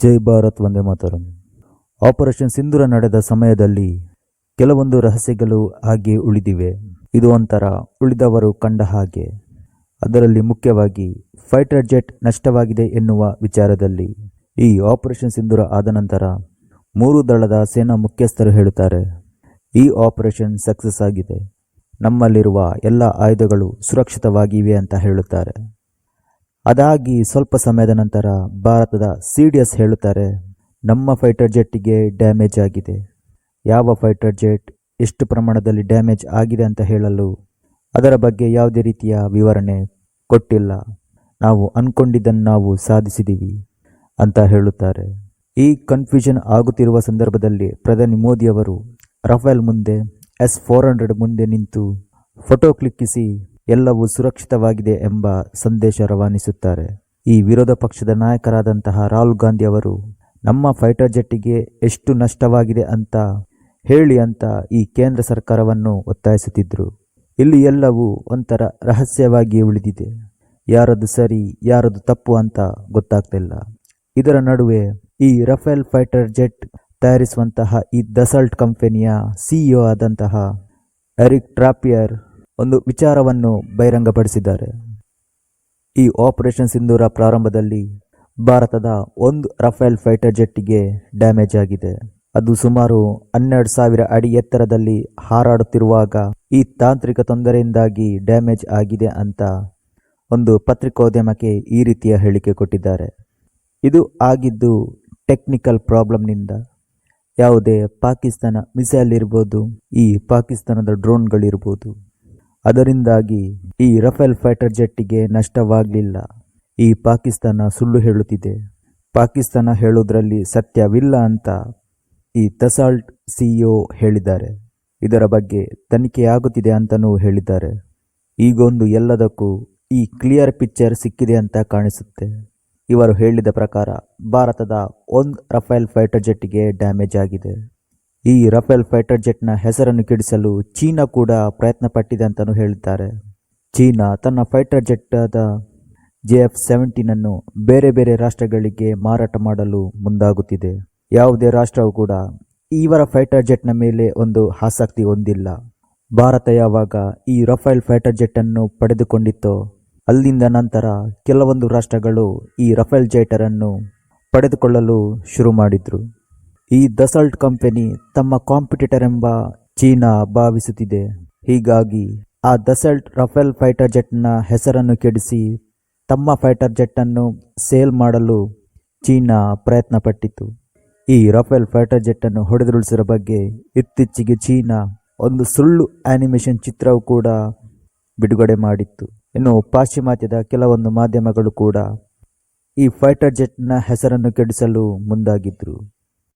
ಜೈ Bharat Vande Mataram. Operation ಸಿಂಧೂರ ನಡೆದ ಸಮಯದಲ್ಲಿ ಕೆಲವೊಂದು ರಹಸ್ಯಗಳು ಹಾಗೆ ಉಳಿದಿವೆ. ಇದು ಒಂಥರ ಉಳಿದವರು ಕಂಡ ಹಾಗೆ. ಅದರಲ್ಲಿ ಮುಖ್ಯವಾಗಿ ಫೈಟರ್ ಜೆಟ್ ನಷ್ಟವಾಗಿದೆ ಎನ್ನುವ ವಿಚಾರದಲ್ಲಿ ಈ ಆಪರೇಷನ್ ಸಿಂಧೂರ ಆದ ನಂತರ ಮೂರು ದಳದ ಸೇನಾ ಮುಖ್ಯಸ್ಥರು ಹೇಳುತ್ತಾರೆ, ಈ ಆಪರೇಷನ್ ಸಕ್ಸಸ್ ಆಗಿದೆ. ನಮ್ಮಲ್ಲಿರುವ ಎಲ್ಲ ಆಯುಧಗಳು ಸುರಕ್ಷಿತವಾಗಿವೆ ಅಂತ ಹೇಳುತ್ತಾರೆ. ಅದಾಗಿ ಸ್ವಲ್ಪ ಸಮಯದ ನಂತರ ಭಾರತದ ಸಿ ಡಿ ಎಸ್ ಹೇಳುತ್ತಾರೆ, ನಮ್ಮ ಫೈಟರ್ ಜೆಟ್ಟಿಗೆ ಡ್ಯಾಮೇಜ್ ಆಗಿದೆ. ಯಾವ ಫೈಟರ್ ಜೆಟ್ ಎಷ್ಟು ಪ್ರಮಾಣದಲ್ಲಿ ಡ್ಯಾಮೇಜ್ ಆಗಿದೆ ಅಂತ ಹೇಳಲು ಅದರ ಬಗ್ಗೆ ಯಾವುದೇ ರೀತಿಯ ವಿವರಣೆ ಕೊಟ್ಟಿಲ್ಲ. ನಾವು ಅನ್ಕೊಂಡಿದ್ದನ್ನು ನಾವು ಸಾಧಿಸಿದ್ದೀವಿ ಅಂತ ಹೇಳುತ್ತಾರೆ. ಈ ಕನ್ಫ್ಯೂಷನ್ ಆಗುತ್ತಿರುವ ಸಂದರ್ಭದಲ್ಲಿ ಪ್ರಧಾನಿ ಮೋದಿಯವರು ರಫೇಲ್ ಮುಂದೆ ಎಸ್ ಫೋರ್ ಹಂಡ್ರೆಡ್ ಮುಂದೆ ನಿಂತು ಫೋಟೋ ಕ್ಲಿಕ್ಕಿಸಿ ಎಲ್ಲವೂ ಸುರಕ್ಷಿತವಾಗಿದೆ ಎಂಬ ಸಂದೇಶ ರವಾನಿಸುತ್ತಾರೆ. ಈ ವಿರೋಧ ಪಕ್ಷದ ನಾಯಕರಾದಂತಹ ರಾಹುಲ್ ಗಾಂಧಿ ಅವರು, ನಮ್ಮ ಫೈಟರ್ ಜೆಟ್ಟಿಗೆ ಎಷ್ಟು ನಷ್ಟವಾಗಿದೆ ಅಂತ ಹೇಳಿ ಅಂತ ಈ ಕೇಂದ್ರ ಸರ್ಕಾರವನ್ನು ಒತ್ತಾಯಿಸುತ್ತಿದ್ದರು ಇಲ್ಲಿ ಎಲ್ಲವೂ ಒಂಥರ ರಹಸ್ಯವಾಗಿಯೇ ಉಳಿದಿದೆ. ಯಾರದು ಸರಿ, ಯಾರದು ತಪ್ಪು ಅಂತ ಗೊತ್ತಾಗ್ತಿಲ್ಲ. ಇದರ ನಡುವೆ ಈ ರಫೇಲ್ ಫೈಟರ್ ಜೆಟ್ ತಯಾರಿಸುವಂತಹ ಈ ದಸಲ್ಟ್ ಕಂಪನಿಯ ಸಿಇಒ ಆದಂತಹ ಎರಿಕ್ ಟ್ರಾಪಿಯರ್ ಒಂದು ವಿಚಾರವನ್ನು ಬಹಿರಂಗಪಡಿಸಿದ್ದಾರೆ. ಈ ಆಪರೇಷನ್ ಸಿಂಧೂರ ಪ್ರಾರಂಭದಲ್ಲಿ ಭಾರತದ ಒಂದು ರಫೇಲ್ ಫೈಟರ್ ಜೆಟ್ಟಿಗೆ ಡ್ಯಾಮೇಜ್ ಆಗಿದೆ. ಅದು ಸುಮಾರು ಹನ್ನೆರಡು ಸಾವಿರ ಅಡಿ ಎತ್ತರದಲ್ಲಿ ಹಾರಾಡುತ್ತಿರುವಾಗ ಈ ತಾಂತ್ರಿಕ ತೊಂದರೆಯಿಂದಾಗಿ ಡ್ಯಾಮೇಜ್ ಆಗಿದೆ ಅಂತ ಒಂದು ಪತ್ರಿಕೋದ್ಯಮಕ್ಕೆ ಈ ರೀತಿಯ ಹೇಳಿಕೆ ಕೊಟ್ಟಿದ್ದಾರೆ. ಇದು ಆಗಿದ್ದು ಟೆಕ್ನಿಕಲ್ ಪ್ರಾಬ್ಲಮ್ನಿಂದ ಯಾವುದೇ ಪಾಕಿಸ್ತಾನ ಮಿಸೈಲ್ ಇರ್ಬೋದು, ಈ ಪಾಕಿಸ್ತಾನದ ಡ್ರೋನ್ಗಳಿರ್ಬೋದು ಅದರಿಂದಾಗಿ ಈ ರಫೇಲ್ ಫೈಟರ್ ಜೆಟ್ಟಿಗೆ ನಷ್ಟವಾಗಲಿಲ್ಲ. ಈ ಪಾಕಿಸ್ತಾನ ಸುಳ್ಳು ಹೇಳುತ್ತಿದೆ. ಪಾಕಿಸ್ತಾನ ಹೇಳೋದ್ರಲ್ಲಿ ಸತ್ಯವಿಲ್ಲ ಅಂತ ಈ ತಸಾಲ್ಟ್ ಸಿಇಒ ಹೇಳಿದ್ದಾರೆ. ಇದರ ಬಗ್ಗೆ ತನಿಖೆಯಾಗುತ್ತಿದೆ ಅಂತಲೂ ಹೇಳಿದ್ದಾರೆ. ಈಗೊಂದು ಎಲ್ಲದಕ್ಕೂ ಈ ಕ್ಲಿಯರ್ ಪಿಕ್ಚರ್ ಸಿಕ್ಕಿದೆ ಅಂತ ಕಾಣಿಸುತ್ತೆ. ಇವರು ಹೇಳಿದ ಪ್ರಕಾರ ಭಾರತದ ಒಂದು ರಫೇಲ್ ಫೈಟರ್ ಜೆಟ್ಗೆ ಡ್ಯಾಮೇಜ್ ಆಗಿದೆ. ಈ ರಫೇಲ್ ಫೈಟರ್ ಜೆಟ್ನ ಹೆಸರನ್ನು ಕೆಡಿಸಲು ಚೀನಾ ಕೂಡ ಪ್ರಯತ್ನ ಪಟ್ಟಿದೆ ಅಂತಲೂ ಹೇಳಿದ್ದಾರೆ. ಚೀನಾ ತನ್ನ ಫೈಟರ್ ಜೆಟ್ ಆದ ಜೆ ಎಫ್ ಸೆವೆಂಟೀನನ್ನು ಬೇರೆ ಬೇರೆ ರಾಷ್ಟ್ರಗಳಿಗೆ ಮಾರಾಟ ಮಾಡಲು ಮುಂದಾಗುತ್ತಿದೆ. ಯಾವುದೇ ರಾಷ್ಟ್ರವು ಕೂಡ ಇವರ ಫೈಟರ್ ಜೆಟ್ನ ಮೇಲೆ ಒಂದು ಆಸಕ್ತಿ ಹೊಂದಿಲ್ಲ. ಭಾರತ ಯಾವಾಗ ಈ ರಫೇಲ್ ಫೈಟರ್ ಜೆಟ್ ಅನ್ನು ಪಡೆದುಕೊಂಡಿತ್ತೋ, ಅಲ್ಲಿಂದ ನಂತರ ಕೆಲವೊಂದು ರಾಷ್ಟ್ರಗಳು ಈ ರಫೇಲ್ ಜೆಟರನ್ನು ಪಡೆದುಕೊಳ್ಳಲು ಶುರು ಮಾಡಿದ್ರು. ಈ ದಸಲ್ಟ್ ಕಂಪನಿ ತಮ್ಮ ಕಾಂಪಿಟೇಟರ್ ಎಂಬ ಚೀನಾ ಭಾವಿಸುತ್ತಿದೆ. ಹೀಗಾಗಿ ಆ ದಸಲ್ಟ್ ರಫೇಲ್ ಫೈಟರ್ ಜೆಟ್ನ ಹೆಸರನ್ನು ಕೆಡಿಸಿ ತಮ್ಮ ಫೈಟರ್ ಜೆಟ್ ಅನ್ನು ಸೇಲ್ ಮಾಡಲು ಚೀನಾ ಪ್ರಯತ್ನ ಪಟ್ಟಿತು ಈ ರಫೇಲ್ ಫೈಟರ್ ಜೆಟ್ ಅನ್ನು ಹೊಡೆದುರುಳಿಸಿರೋ ಬಗ್ಗೆ ಇತ್ತೀಚೆಗೆ ಚೀನಾ ಒಂದು ಸುಳ್ಳು ಆನಿಮೇಷನ್ ಚಿತ್ರವು ಕೂಡ ಬಿಡುಗಡೆ ಮಾಡಿತ್ತು. ಇನ್ನು ಪಾಶ್ಚಿಮಾತ್ಯದ ಕೆಲವೊಂದು ಮಾಧ್ಯಮಗಳು ಕೂಡ ಈ ಫೈಟರ್ ಜೆಟ್ನ ಹೆಸರನ್ನು ಕೆಡಿಸಲು ಮುಂದಾಗಿದ್ರು.